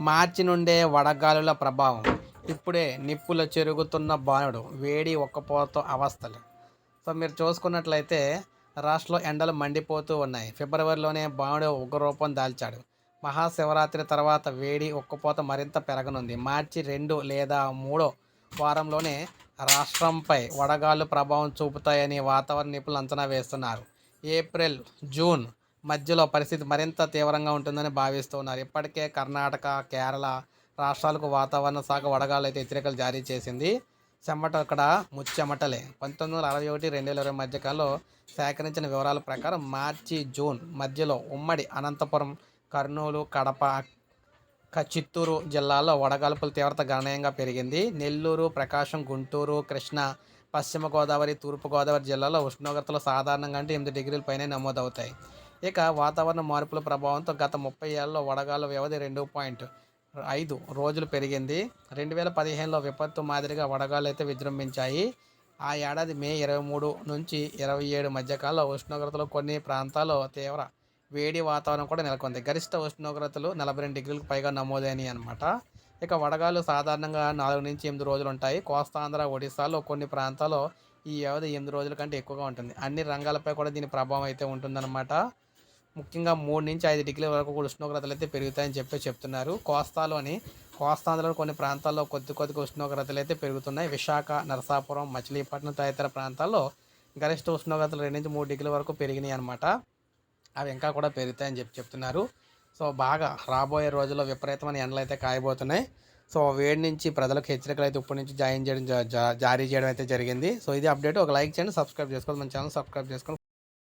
మార్చి నుండే వడగాలుల ప్రభావం. ఇప్పుడే నిప్పులు చెరుగుతున్న బాణుడు వేడి ఒక్కపోత అవస్థలు. సో మీరు చూసుకున్నట్లయితే రాష్ట్రంలో ఎండలు మండిపోతూ ఉన్నాయి. ఫిబ్రవరిలోనే బాణుడు ఉగ్రరూపం దాల్చాడు. మహాశివరాత్రి తర్వాత వేడి ఒక్కపోత మరింత పెరగనుంది. మార్చి రెండు లేదా మూడో వారంలోనే రాష్ట్రంపై వడగాళ్ళు ప్రభావం చూపుతాయని వాతావరణ నిపుణులు అంచనా వేస్తున్నారు. ఏప్రిల్ జూన్ మధ్యలో పరిస్థితి మరింత తీవ్రంగా ఉంటుందని భావిస్తున్నారు. ఇప్పటికే కర్ణాటక కేరళ రాష్ట్రాలకు వాతావరణ శాఖ వడగాళ్ళు అయితే హెచ్చరికలు జారీ చేసింది. చెమట అక్కడ ముచ్చెమటలే. పంతొమ్మిది వందల అరవై ఒకటి రెండు వేల ఇరవై మధ్యకాలంలో సేకరించిన వివరాల ప్రకారం మార్చి జూన్ మధ్యలో ఉమ్మడి అనంతపురం కర్నూలు కడప క- చిత్తూరు జిల్లాల్లో వడగాల్పుల తీవ్రత గణనీయంగా పెరిగింది. నెల్లూరు ప్రకాశం గుంటూరు కృష్ణా పశ్చిమ గోదావరి తూర్పు గోదావరి జిల్లాలో ఉష్ణోగ్రతలు సాధారణంగా అంటే ఎనిమిది డిగ్రీల పైనే నమోదవుతాయి. ఇక వాతావరణ మార్పుల ప్రభావంతో గత ముప్పై ఏళ్ళలో వడగాల వ్యవధి రెండు పాయింట్ ఐదు రోజులు పెరిగింది. రెండు వేల పదిహేనులో విపత్తు మాదిరిగా వడగాలు అయితే విజృంభించాయి. ఆ ఏడాది మే ఇరవై మూడు నుంచి ఇరవై ఏడు మధ్యకాలంలో ఉష్ణోగ్రతలు కొన్ని ప్రాంతాల్లో తీవ్ర వేడి వాతావరణం కూడా నెలకొంది. గరిష్ట ఉష్ణోగ్రతలు నలభై రెండు డిగ్రీలకు పైగా నమోదైనవి అనమాట ఇక వడగాలు సాధారణంగా నాలుగు నుంచి ఎనిమిది రోజులు ఉంటాయి. కోస్తాంధ్ర ఒడిశాలో కొన్ని ప్రాంతాల్లో ఈ వ్యవధి ఎనిమిది రోజుల కంటే ఎక్కువగా ఉంటుంది. అన్ని రంగాలపై కూడా దీని ప్రభావం అయితే ఉంటుందన్నమాట. ముఖ్యంగా మూడు నుంచి ఐదు డిగ్రీల వరకు కూడా ఉష్ణోగ్రతలు అయితే పెరుగుతాయని చెప్పి చెప్తున్నారు. కోస్తాలోని కోస్తాంధ్రలో కొన్ని ప్రాంతాల్లో కొద్ది కొద్దిగా ఉష్ణోగ్రతలు అయితే పెరుగుతున్నాయి. విశాఖ నరసాపురం మచిలీపట్నం తదితర ప్రాంతాల్లో గరిష్ట ఉష్ణోగ్రతలు రెండు నుంచి మూడు డిగ్రీల వరకు పెరిగినాయి అనమాట అవి ఇంకా కూడా పెరుగుతాయని చెప్పి చెప్తున్నారు. సో బాగా రాబోయే రోజుల్లో విపరీతమైన ఎండలు అయితే కాయబోతున్నాయి. సో వేడి నుంచి ప్రజలకు హెచ్చరికలు అయితే ఇప్పటి నుంచి జాయిన్ చేయడం జా- జారీ చేయడం అయితే జరిగింది. సో ఇది అప్డేట్. ఒక లైక్ చేయండి సబ్స్క్రైబ్ చేసుకోండి. మన ఛానల్ సబ్స్క్రైబ్ చేసుకోండి.